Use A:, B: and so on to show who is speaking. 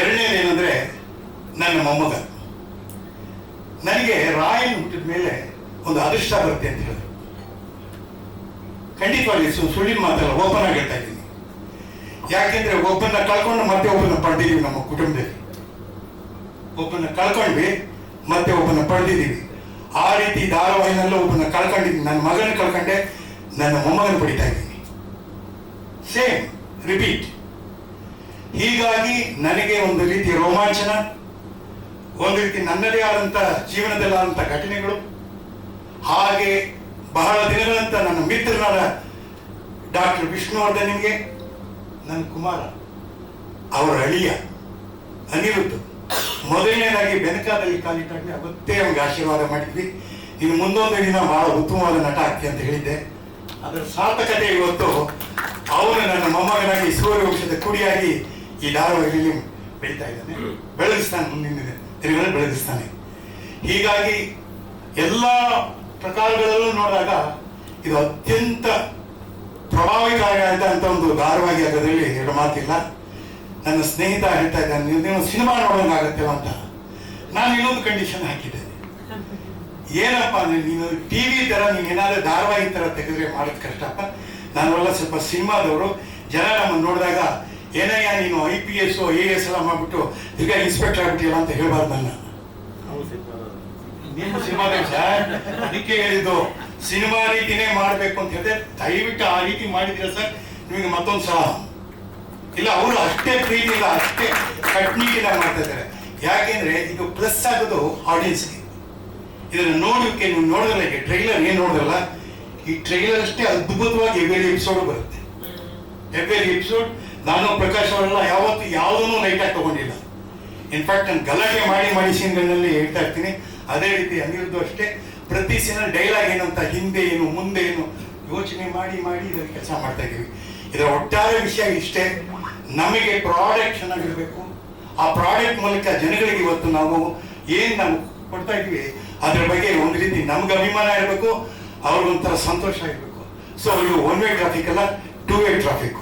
A: ಎರಡನೇದೇನೆಂದರೆ ನನ್ನ ಮೊಮ್ಮಗ. ನನಗೆ ರಾಯನ್ ಹುಟ್ಟಿದ ಮೇಲೆ ಒಂದು ಅದೃಷ್ಟ ಬರುತ್ತೆ ಅಂತ ಹೇಳಿದ್ರು. ಖಂಡಿತವಾಗಿ ಸುಳ್ಳಿನ ಮಾತಲ್ಲ ಓಪನ್ ಆಗಿ ಹೇಳ್ತಾ ಇದ್ದೀನಿ. ಯಾಕೆಂದ್ರೆ ಒಬ್ಬನ ಕಳ್ಕೊಂಡು ಮತ್ತೆ ಒಬ್ಬನ ಪಡೆದಿದ್ದೀವಿ ನಮ್ಮ ಕುಟುಂಬದಲ್ಲಿ. ಒಬ್ಬನ ಕಳ್ಕೊಂಡ್ವಿ, ಮತ್ತೆ ಒಬ್ಬನ ಪಡೆದಿದ್ದೀವಿ. ಆ ರೀತಿ ಧಾರಾವಾಹಿನಲ್ಲೂ ಒಬ್ಬನ ಕಳ್ಕೊಂಡಿದ್ದೀನಿ. ನನ್ನ ಮಗನ ಕಳ್ಕೊಂಡೆ, ನನ್ನ ಮೊಮ್ಮಗನ ಪಡಿತಾ ಇದ್ದೀನಿ. ಸೇಮ್ ರಿಪೀಟ್ ಹೀಗಾಗಿ ನನಗೆ ಒಂದು ರೀತಿ ರೋಮಾಂಚನ, ಒಂದು ರೀತಿ ನನ್ನದೇ ಆದಂಥ ಜೀವನದಲ್ಲಾದಂಥ ಘಟನೆಗಳು, ಹಾಗೆ ಬಹಳ ದಿನಗಳಂತ ನನ್ನ ಮಿತ್ರನಾದ ಡಾಕ್ಟರ್ ವಿಷ್ಣುವರ್ಧನ್ಗೆ ನನ್ನ ಕುಮಾರ, ಅವರ ಅಳಿಯ ಅನಿರುದ್ಧ. ಮೊದಲನೇದಾಗಿ ಬೆನಕಾದಲ್ಲಿ ಕಾಲಿಟ್ಟಿ ಅವತ್ತೇ ಅವ್ರಿಗೆ ಆಶೀರ್ವಾದ ಮಾಡಿದ್ವಿ. ಇನ್ನು ಮುಂದೊಂದು ದಿನ ಬಹಳ ಉತ್ತಮವಾದ ನಟ ಆಗ್ತಿ ಅಂತ ಹೇಳಿದ್ದೆ. ಅದರ ಸಾರ್ಥಕತೆ ಇವತ್ತು, ಅವನು ನನ್ನ ಮೊಮ್ಮಗನಾಗಿ ಸೂರ್ಯವಂಶದ ಕುಡಿಯಾಗಿ ಈ ಧಾರಾವಾಹಿಯಲ್ಲಿ ಬೆಳೀತಾ ಇದ್ದಾನೆ? ಬೆಳಗಿಸ್ತಾನೆ ಮುಂದಿನ ತಿರುಗಲ್ಲಿ ಬೆಳಗಿಸ್ತಾನೆ. ಹೀಗಾಗಿ ಎಲ್ಲ ಪ್ರಕಾರಗಳಲ್ಲೂ ನೋಡಿದಾಗ ಇದು ಅತ್ಯಂತ ಪ್ರಭಾವಿಕಾರಿಯಾದಂಥ ಒಂದು ಧಾರಾವಾಹಿ ಅದರಲ್ಲಿ ಎರಡು ಮಾತಿಲ್ಲ. ನನ್ನ ಸ್ನೇಹಿತ ಹೇಳ್ತಾ ಇದ್ದಾನೆ ನೀವು- ಸಿನಿಮಾ ನೋಡೋಂಗಾಗತ್ತೆ ಅಂತ. ನಾನು ಇನ್ನೊಂದು ಕಂಡೀಷನ್ ಹಾಕಿದ್ದೆ ಏನಪ್ಪ ನೀನು- ಟಿ ವಿ ಥರ ನೀನು ಏನಾದ್ರೂ ಧಾರಾವಾಹಿ ತರ ತೆಗೆದ್ರೆ ಮಾಡೋದು ಕಷ್ಟಪ್ಪ. ನಾನೆಲ್ಲ ಸ್ವಲ್ಪ ಸಿನಿಮಾದವರು. ಜನ ನಮ್ಮನ್ನು ನೋಡಿದಾಗ ಏನಯ್ಯ ನೀನು I P S A S ಎಲ್ಲ ಮಾಡ್ಬಿಟ್ಟು ಈಗ ಇನ್ಸ್ಪೆಕ್ಟರ್ ಆಗ್ಬಿಟ್ಟಿಲ್ಲ ಅಂತ ಹೇಳ್ಬಾರ್ದು ನನ್ನ. ನಿಮ್ಮ ಸಿನಿಮಾ ಸರ್. ಅದಕ್ಕೆ ಹೇಳಿದ್ದು ಸಿನಿಮಾ ರೀತಿನೇ ಮಾಡಬೇಕು ಅಂತ ಹೇಳಿದ್ರೆ ದಯವಿಟ್ಟು ಆ ರೀತಿ ಮಾಡಿದ್ರೆ ಸರ್? ನಿಮಗೆ ಮತ್ತೊಂದು ಸಲ. ಇಲ್ಲ ಅವರು ಅಷ್ಟೇ ಪ್ರೀತಿಯಿಂದ ಅಷ್ಟೇ ಕಟ್ನಿಟಿಂದ ಮಾಡ್ತಾ ಇದ್ದಾರೆ. ಯಾಕೆಂದ್ರೆ ಇದು ಪ್ಲಸ್ ಆಗೋದು ಆಡಿಯನ್ಸ್ಗೆ ಇದನ್ನು ನೋಡೋಕ್ಕೆ ನೀವು ನೋಡಿದ್ರಲ್ಲ ಈಗ ಟ್ರೈಲರ್ ಏನು ನೋಡಿದ್ರಲ್ಲ ಈ ಟ್ರೈಲರ್ ಅಷ್ಟೇ ಅದ್ಭುತವಾಗಿ ಎವ್ರಿ ಎಪಿಸೋಡ್ ಬರುತ್ತೆ. ಎವ್ರಿ ಎಪಿಸೋಡ್ ನಾನು ಪ್ರಕಾಶ್ ಅವರೆಲ್ಲ ಯಾವತ್ತು ಯಾವುದನ್ನು ಲೈಟಾಗಿ ತಗೊಂಡಿಲ್ಲ. ಇನ್ಫ್ಯಾಕ್ಟ್ ನಾನು ಗಲಾಟೆ ಮಾಡಿ ಮಾಡಿ ಸೀನ್ಗಳಲ್ಲಿ ಹೇಳ್ತಾ ಇರ್ತೀನಿ. ಅದೇ ರೀತಿ ಅನಿರುದ್ಧ ಅಷ್ಟೇ. ಪ್ರತಿ ಸೀನ ಡೈಲಾಗ್ ಏನಂತ, ಹಿಂದೆ ಏನು, ಮುಂದೆ ಏನು, ಯೋಚನೆ ಮಾಡಿ ಮಾಡಿ ಇದನ್ನು ಕೆಲಸ ಮಾಡ್ತಾ ಇದ್ದೀವಿ. ಇದರ ಒಟ್ಟಾರೆ ವಿಷಯ ಇಷ್ಟೇ. ನಮಗೆ ಪ್ರಾಡಕ್ಟ್ ಚೆನ್ನಾಗಿರಬೇಕು. ಆ ಪ್ರಾಡಕ್ಟ್ ಮೂಲಕ ಜನಗಳಿಗೆ ಇವತ್ತು ನಾವು ಏನು ನಾವು ಕೊಡ್ತಾ ಇದ್ವಿ ಅದ್ರ ಬಗ್ಗೆ ಒಂದು ರೀತಿ ನಮ್ಗೆ ಅಭಿಮಾನ ಇರಬೇಕು, ಅವ್ರಿಗೊಂಥರ ಸಂತೋಷ ಇರಬೇಕು. ಸೊ ಇದು ಒನ್ ವೇ ಟ್ರಾಫಿಕ್ ಅಲ್ಲ two way traffic